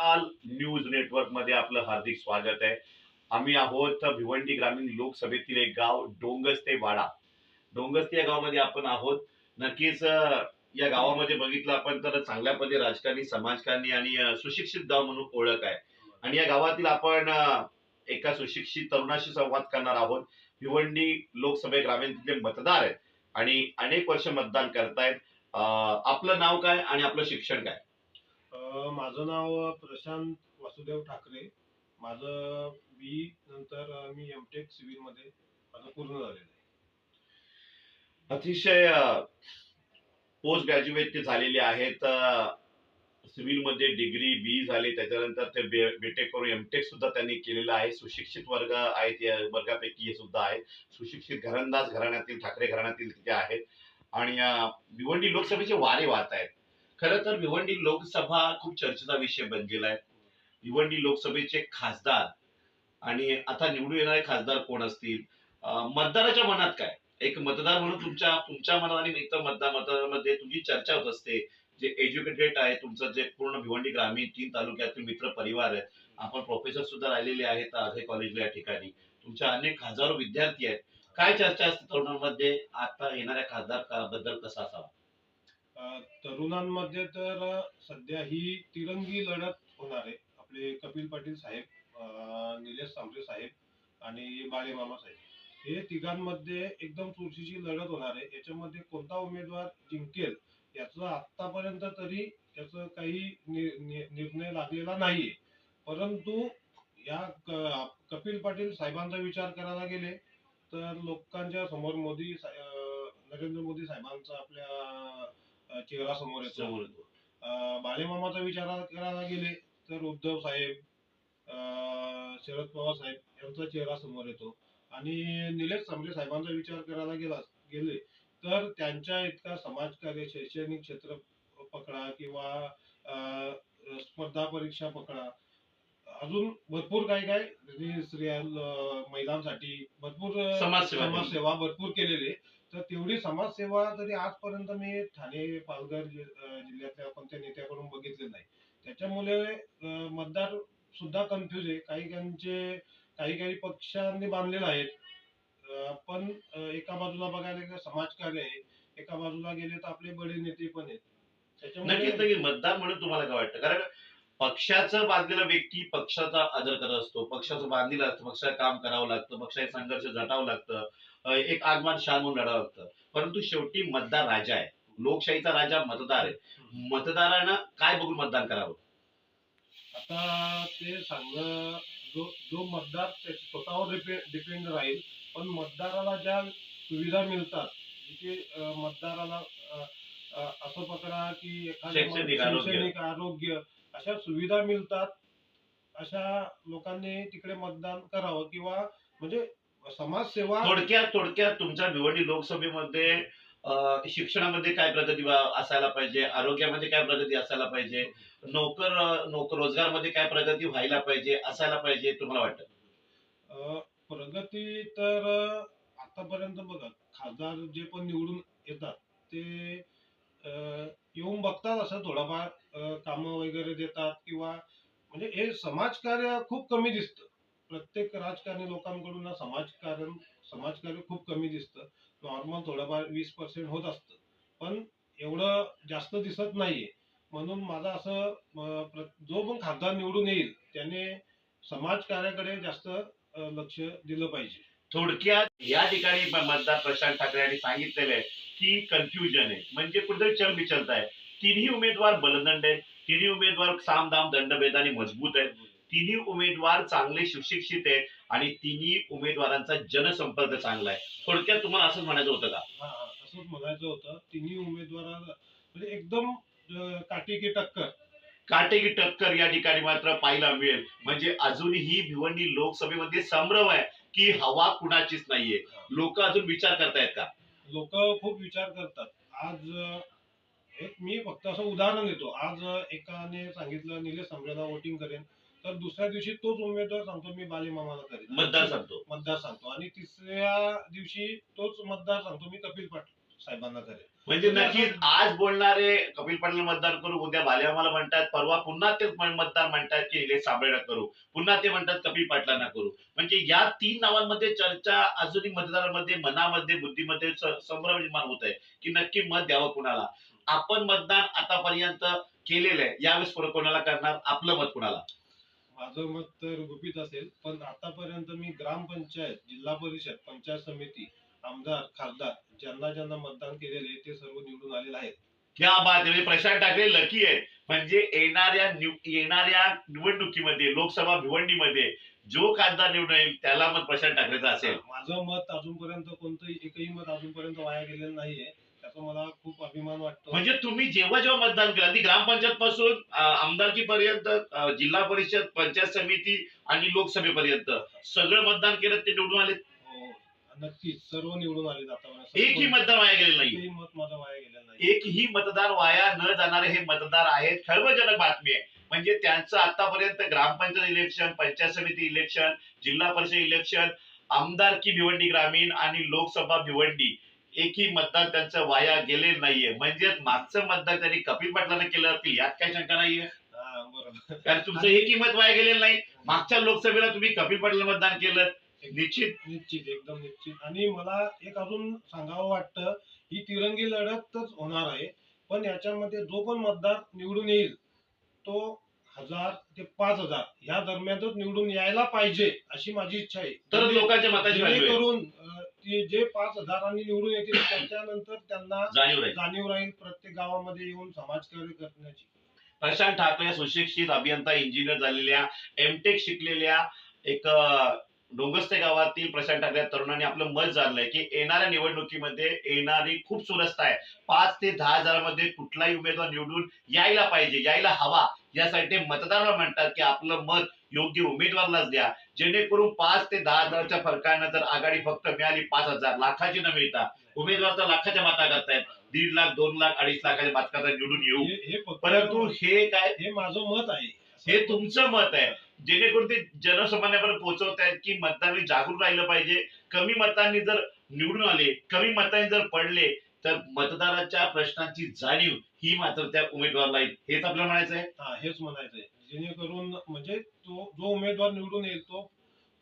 काल न्यूज नेटवर्कमध्ये आपलं हार्दिक स्वागत आहे. आम्ही आहोत भिवंडी ग्रामीण लोकसभेतील एक गाव डोंगस्ते वाडा. डोंगस्ते या गावामध्ये आपण आहोत. नक्कीच या गावामध्ये बघितलं आपण तर चांगल्या पद्धती राजकारणी समाजकारणी आणि सुशिक्षित गाव म्हणून ओळख आहे. आणि या गावातील आपण एका सुशिक्षित तरुणाशी संवाद करणार आहोत. भिवंडी लोकसभे तिथले मतदार आहेत आणि अनेक वर्ष मतदान करतायत. आपलं नाव काय आणि आपलं शिक्षण काय? माझं नाव प्रशांत वासुदेव ठाकरे. माझं बी नंतर मी एम टेक सिव्हिलमध्ये माझं पूर्ण झालेलं आहे. अतिशय पोस्ट ग्रॅज्युएट ते झालेले आहेत. सिव्हिलमध्ये डिग्री बी झाली. त्याच्यानंतर ते बीटेक करून एमटेक सुद्धा त्यांनी केलेलं आहे. सुशिक्षित वर्ग आहेत या वर्गापैकी हे सुद्धा आहे. सुशिक्षित घरंदाज घराण्यातील ठाकरे घराण्यातील तिथे आहेत. आणि भिवंडी लोकसभेचे वारे वाहत आहेत खर तर भिवंडी लोकसभा खूप चर्चेचा विषय बनलेला आहे. भिवंडी लोकसभेचे खासदार आणि आता निवडून येणारे खासदार कोण असतील? मतदाराच्या मनात काय? एक मतदार म्हणून तुमच्या तुमच्या मनात आणि इतर मतदार मतदारामध्ये तुमची चर्चा होत असते. जे एज्युकेटेड आहे तुमचं जे पूर्ण भिवंडी ग्रामीण तीन तालुक्यातील मित्र परिवार आहेत. आपण प्रोफेसर सुद्धा राहिलेले आहेत अर्धे कॉलेजला या ठिकाणी. तुमच्या अनेक हजारो विद्यार्थी आहेत. काय चर्चा असते तरुणांमध्ये? आता येणाऱ्या खासदारबद्दल कसा असावा? तरुणांमध्ये तर सध्या ही तिरंगी लढत होणार आहे. आपले कपिल पाटील साहेब निलेश सांबरे साहेब आणि बालेमामा साहेब. हे तिघांमध्ये एकदम चुरशीची लढत होणार आहे. याच्यामध्ये कोणता उमेदवार जिंकेल याचं आतापर्यंत तरी त्याचं काही नि- निर्णय लागलेला नाहीये. परंतु या कपिल पाटील साहेबांचा विचार करायला गेले तर लोकांच्या समोर मोदी नरेंद्र मोदी साहेबांचा आपल्या चेहरा समोर येतो समोर येतो. अ, बालेमामाचा विचार करायला गेले तर उद्धव साहेब अ, शरद पवार साहेब यांचा चेहरा समोर येतो आणि निलेश सांबरे साहेबांचा विचार करायला गेला गेले तर त्यांच्या इतका समाजकार्य शैक्षणिक क्षेत्र पकडा किंवा अ, स्पर्धा परीक्षा पकडा अजून भरपूर काय काय स्त्रिया महिलांसाठी भरपूर समाजसेवा केली. समाजसेवा भरपूर केलेली आहे. तर तेवढी समाजसेवा तरी आजपर्यंत मी ठाणे पालघर जि- अ, जिल्ह्यातल्या कोणत्या नेत्याकडून बघितले नाही. त्याच्यामुळे अ, मतदार सुद्धा कन्फ्युज आहे. काही काहींचे काही काही पक्षांनी बांधलेले आहेत अ, पण अ, एका बाजूला बघायला गेलं समाजकार्य आहे. एका बाजूला गेले तर आपले बडे नेते पण आहेत. नक्कीच त्याच्यामुळे मतदार म्हणून तुम्हाला काय वाटतं? कारण पक्षाचं बांधलेला व्यक्ती पक्षाचा आदर करत असतो. पक्षाचं बांधलेलं असतं पक्षाचं काम करावं लागतं पक्षाचे संघर्ष झटावं लागतं एक आगमान शान म्हणून लढावं लागतं. परंतु शेवटी मतदार राजा आहे. लोकशाहीचा राजा मतदार आहे. मतदारांना काय बघून मतदान करावं? आता ते सांगणं जो जो मतदार स्वतःवर डिपेंड राहील. पण मतदाराला ज्या सुविधा मिळतात जिथे मतदाराला असं पकडा की एखाद्या शैक्षणिक आरोग्य. अशा सुविधा मिळतात अशा लोकांनी तिकडे मतदान करावं किंवा म्हणजे समाजसेवा थोडक्यात थोडक्यात तुमच्या भिवंडी लोकसभेमध्ये अं, शिक्षणामध्ये काय प्रगती वा- असायला पाहिजे आरोग्यामध्ये काय प्रगती असायला पाहिजे नोकर नोकर रोजगारमध्ये काय प्रगती व्हायला पाहिजे असायला पाहिजे तुम्हाला वाटतं? अ, प्रगती तर अ, आतापर्यंत बघा खासदार जे पण निवडून येतात ते अ, येऊन बघतात असं थोडंफार कामं वगैरे देतात किंवा म्हणजे हे समाजकार्य खूप कमी दिसतं. प्रत्येक राजकारणी लोकांकडून ना समाजकारण समाजकार्य खूप कमी दिसतं. नॉर्मल थोडंफार वीस पर्सेंट होत असतं. पण एवढं जास्त दिसत नाहीये. म्हणून माझं असं जो पण खासदार निवडून येईल त्याने समाजकार्याकडे जास्त लक्ष दिलं पाहिजे. थोडक्यात या ठिकाणी मतदार प्रशांत ठाकरे यांनी सांगितलेलं आहे की कन्फ्युजन आहे. म्हणजे कुठेतरी चल विचलत आहे. तिन्ही उमेदवार बलदंड आहेत. तिन्ही उमेदवार सामदाम दंडभेदाने मजबूत आहेत. तिन्ही उमेदवार चांगले सुशिक्षित आहेत आणि तिन्ही उमेदवारांचा जनसंपर्क चांगला आहे. थोडक्यात तुम्हाला असंच म्हणायचं होतं का? असंच म्हणायचं होतं. तिन्ही उमेदवाराला म्हणजे एकदम काटेकी टक्कर. काटेकी टक्कर या ठिकाणी मात्र पाहायला मिळेल. म्हणजे अजूनही भिवंडी लोकसभेमध्ये संभ्रम आहे की हवा कुणाचीच नाहीये. लोक अजून विचार करतायत का? लोक खूप विचार करतात. आज एक मी फक्त असं उदाहरण देतो. आज एकाने सांगितलं निलेश सांबरेला वोटिंग करेन. तर दुसऱ्या दिवशी तोच उमेदवार सांगतो मी बालेमामाला करेन. मतदार सांगतो. मतदार सांगतो. आणि तिसऱ्या दिवशी तोच मतदार सांगतो मी कपिल पाटील. साहेबांना करेल म्हणजे नक्कीच आज बोलणारे कपिल पाटील मतदान करू उद्या भालेमाला म्हणतात परवा पुन्हा म- मतदार म्हणतात की निलेश साबळेला करू पुन्हा ते म्हणतात कपिल पाटलांना करू. म्हणजे या तीन नावांमध्ये चर्चा अजूनही मतदारांमध्ये मनामध्ये बुद्धीमध्ये संभ्रम निर्माण होत आहे की नक्की मत द्यावं कुणाला. आपण मतदान आतापर्यंत केलेलं आहे यावेळेस पुढे कोणाला करणार आपलं मत कुणाला? माझं मत तर गुपित असेल पण आतापर्यंत मी ग्रामपंचायत जिल्हा परिषद पंचायत समिती आमदार खासदार ज्यांना ज्यांना मतदान केलेले ते सर्व निवडून आलेले आहेत. क्या बात आहे. म्हणजे प्रशांत ठाकरे लकी आहेत. म्हणजे येणाऱ्या निव- येणाऱ्या निवडणुकीमध्ये लोकसभा भिवंडीमध्ये जो खासदार निवडून येईल त्याला मत प्रशांत ठाकरेचा असेल. माझं मत अजूनपर्यंत कोणतंही एकही मत अजूनपर्यंत वाया गेलेलं नाहीये. त्याचा मला खूप अभिमान वाटतो. म्हणजे तुम्ही जेव्हा जेव्हा मतदान केलं अगदी ग्रामपंचायत पासून आमदारकी पर्यंत जिल्हा परिषद पंचायत समिती आणि लोकसभेपर्यंत सगळं मतदान केलं ते निवडून आले नक्कीच. सर्व निवडून आले आतापर्यंत एकही मतदान वाया गेलेलं नाही एकही मत माझं वाया गेलेलं नाही एकही मतदार वाया न जाणारे हे मतदार आहेत. खळबळजनक बातमी आहे. म्हणजे त्यांचं आतापर्यंत ग्रामपंचायत इलेक्शन पंचायत समिती इलेक्शन जिल्हा परिषद इलेक्शन आमदारकी भिवंडी ग्रामीण आणि लोकसभा भिवंडी एकही मतदान त्यांचं वाया गेले नाहीये. म्हणजे मागचं मतदान त्यांनी कपिल पाटलांना केलं असतील यात काही शंका नाहीये? कारण तुमचं एकही मत वाया गेलेलं नाही. मागच्या लोकसभेला तुम्ही कपिल पाटील मतदान केलं. निश्चित. निश्चित एकदम निश्चित. आणि मला एक अजून सांगावं वाटतं ही तिरंगी लढतच होणार आहे पण याच्यामध्ये जो पण मतदार निवडून येईल तो हजार ते पाच हजार ह्या दरम्यानच निवडून यायला पाहिजे अशी माझी इच्छा आहे. तर लोकांच्या मताची आहे जेणेकरून अं, ते जे पाच हजारांनी निवडून येतील त्याच्यानंतर त्यांना जाणीव आहे जाणीव राहील प्रत्येक गावामध्ये येऊन समाजकार्य करण्याची. प्रशांत ठाकरे सुशिक्षित अभियंता इंजिनियर झालेल्या एमटेक शिकलेल्या एक अं, डोंगस्ते गावातील प्रशांत ठाकरे तरुणांनी आपलं मत जाणलंय की येणाऱ्या निवडणुकीमध्ये येणारी खूप सुरस्ता आहे. पाच ते दहा हजारामध्ये कुठलाही उमेदवार निवडून यायला पाहिजे यायला हवा. यासाठी ते मतदारांना म्हणतात की आपलं मत योग्य उमेदवारालाच द्या. जेणेकरून पाच ते दहा हजारच्या फरकानं जर आघाडी फक्त मिळाली पाच हजार लाखाची न मिळता. उमेदवार तर लाखाच्या माता करतायत. दीड लाख दोन लाख अडीच लाखाच्या मात करता निवडून येऊ. परंतु हे काय? हे माझं मत आहे. हे तुमचं मत आहे. जेणेकरून ते जनसामान्यापर्यंत पोहोचवत आहेत की मतदारांनी जागरूक राहिलं पाहिजे. कमी मतांनी जर निवडून आले कमी मतांनी जर पडले तर मतदाराच्या प्रश्नांची जाणीव ही मात्र त्या उमेदवाराला येईल हेच आपल्याला म्हणायचं आहे. हा हेच म्हणायचंय जेणेकरून म्हणजे तो जो उमेदवार निवडून येईल तो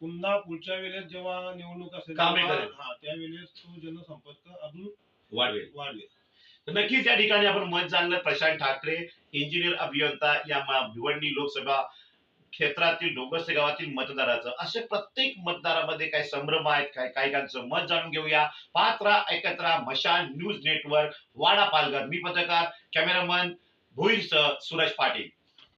पुन्हा पुढच्या वेळेस जेव्हा निवडणूक असेल कामे तेव्हा- करेल. हा त्यावेळेस तो जनसंपर्क अजून वाढवेल. वाढवेल. तर नक्कीच या ठिकाणी आपण मत जाणलं प्रशांत ठाकरे इंजिनियर अभियंता या भिवंडी लोकसभा क्षेत्रातील डोंगरसे गावातील मतदाराचं. असे प्रत्येक मतदारामध्ये काही संभ्रम आहेत काय काहीकांचं मत जाणून घेऊया. पात्रा राहा मशान न्यूज नेटवर्क वाडा पालघर. मी पत्रकार कॅमेरामन भोईरसह सुरेश पाटील.